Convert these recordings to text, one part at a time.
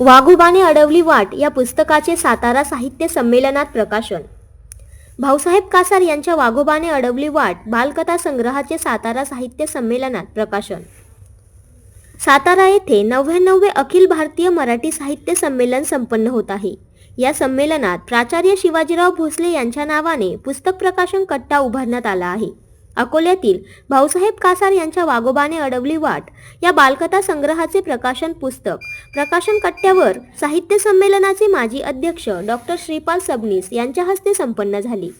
वाघोबाने अडवली वाट या पुस्तकाचे सातारा साहित्य संमेलनात प्रकाशन. भाऊसाहेब कासार यांच्या वाघोबाने अडवली वाट बालकथा संग्रहाचे सातारा साहित्य संमेलनात प्रकाशन. सातारा येथे नव्याण्णवे अखिल भारतीय मराठी साहित्य संमेलन संपन्न होत आहे. या संमेलनात प्राचार्य शिवाजीराव भोसले यांच्या नावाने पुस्तक प्रकाशन कट्टा उभारण्यात आला आहे. अकोल्यातील भाऊसाहेब कासार यांच्या वागोबाने अडवली वाट. या बालकथा संग्रहाचे प्रकाशन पुस्तक. प्रकाशन कट्ट्यावर साहित्य संमेलनाचे माजी अध्यक्ष डॉक्टर श्रीपाल सबनीस यांच्या हस्ते संपन्न झाली.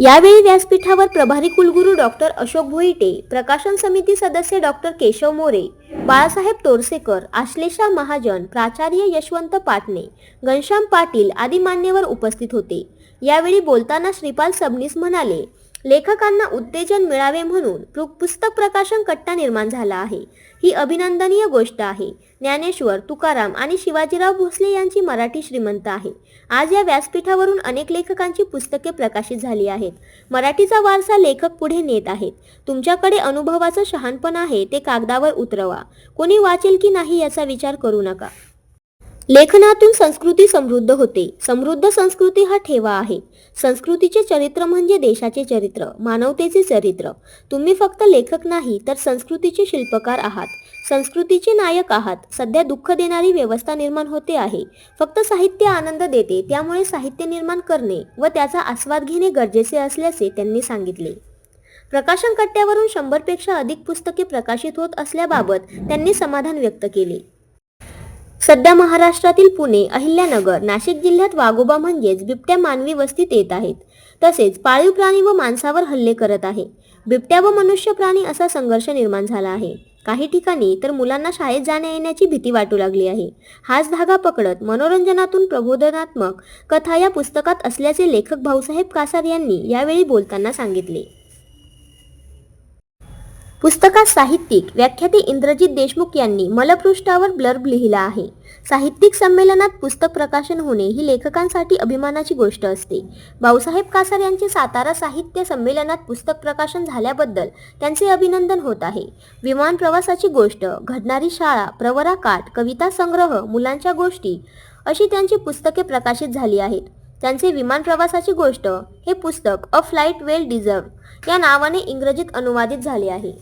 यावेळी व्यासपीठावर प्रभारी कुलगुरू डॉक्टर अशोक भोईटे प्रकाशन समिती सदस्य डॉक्टर केशव मोरे बाळासाहेब तोरसेकर आश्लेषा महाजन प्राचार्य यशवंत पाटणे घनश्याम पाटील आदी मान्यवर उपस्थित होते. यावेळी बोलताना श्रीपाल सबनीस म्हणाले लेखकांना उत्तेजन मिळावे म्हणून पु- पुस्तक प्रकाशन कट्टा निर्माण झाला आहे. ही अभिनंदनीय गोष्ट आहे. ज्ञानेश्वर तुकाराम आणि शिवाजीराव भोसले यांची मराठी श्रीमंत आहे. आज या व्यासपीठावरून अनेक लेखकांची पुस्तके प्रकाशित झाली आहेत. मराठीचा वारसा लेखक पुढे नेत आहेत. तुमच्याकडे अनुभवाचं शहाणपण आहे ते कागदावर उतरवा. कोणी वाचेल की नाही याचा विचार करू नका. लेखनातून संस्कृती समृद्ध होते. समृद्ध संस्कृती हा ठेवा आहे. संस्कृतीचे चरित्र म्हणजे देशाचे चरित्र मानवतेचे चरित्र. तुम्ही फक्त लेखक नाही तर संस्कृतीचे शिल्पकार आहात. संस्कृतीचे नायक आहात. सध्या दुःख देणारी व्यवस्था निर्माण होते आहे. फक्त साहित्य आनंद देते त्यामुळे साहित्य निर्माण करणे व त्याचा आस्वाद घेणे गरजेचे असल्याचे त्यांनी सांगितले. प्रकाशन कट्ट्यावरून शंभरपेक्षा अधिक पुस्तके प्रकाशित होत असल्याबाबत त्यांनी समाधान व्यक्त केले. सध्या महाराष्ट्रातील पुणे अहिल्यानगर नाशिक जिल्ह्यात वाघोबा म्हणजेच बिबट्या मानवी वस्तीत येत आहेत. तसेच पाळीव प्राणी व माणसावर हल्ले करत आहे. बिबट्या व मनुष्य प्राणी असा संघर्ष निर्माण झाला आहे. काही ठिकाणी तर मुलांना शाळेत जाण्या येण्याची भीती वाटू लागली आहे. हाच धागा पकडत मनोरंजनातून प्रबोधनात्मक कथा या पुस्तकात असल्याचे लेखक भाऊसाहेब कासार यांनी यावेळी बोलताना सांगितले. पुस्तकात साहित्यिक व्याख्याते इंद्रजित देशमुख यांनी मलपृष्ठावर ब्लर्ब लिहिला आहे. साहित्यिक संमेलनात पुस्तक प्रकाशन होणे ही लेखकांसाठी अभिमानाची गोष्ट असते. भाऊसाहेब कासार यांचे सातारा साहित्य संमेलनात पुस्तक प्रकाशन झाल्याबद्दल त्यांचे अभिनंदन होत आहे. विमान प्रवासाची गोष्ट घडणारी शाळा प्रवरा काठ कविता संग्रह मुलांच्या गोष्टी अशी त्यांची पुस्तके प्रकाशित झाली आहेत. त्यांचे विमान प्रवासाची गोष्ट हे पुस्तक अ फ्लाईट वेल डिझर्व या नावाने इंग्रजीत अनुवादित झाले आहे.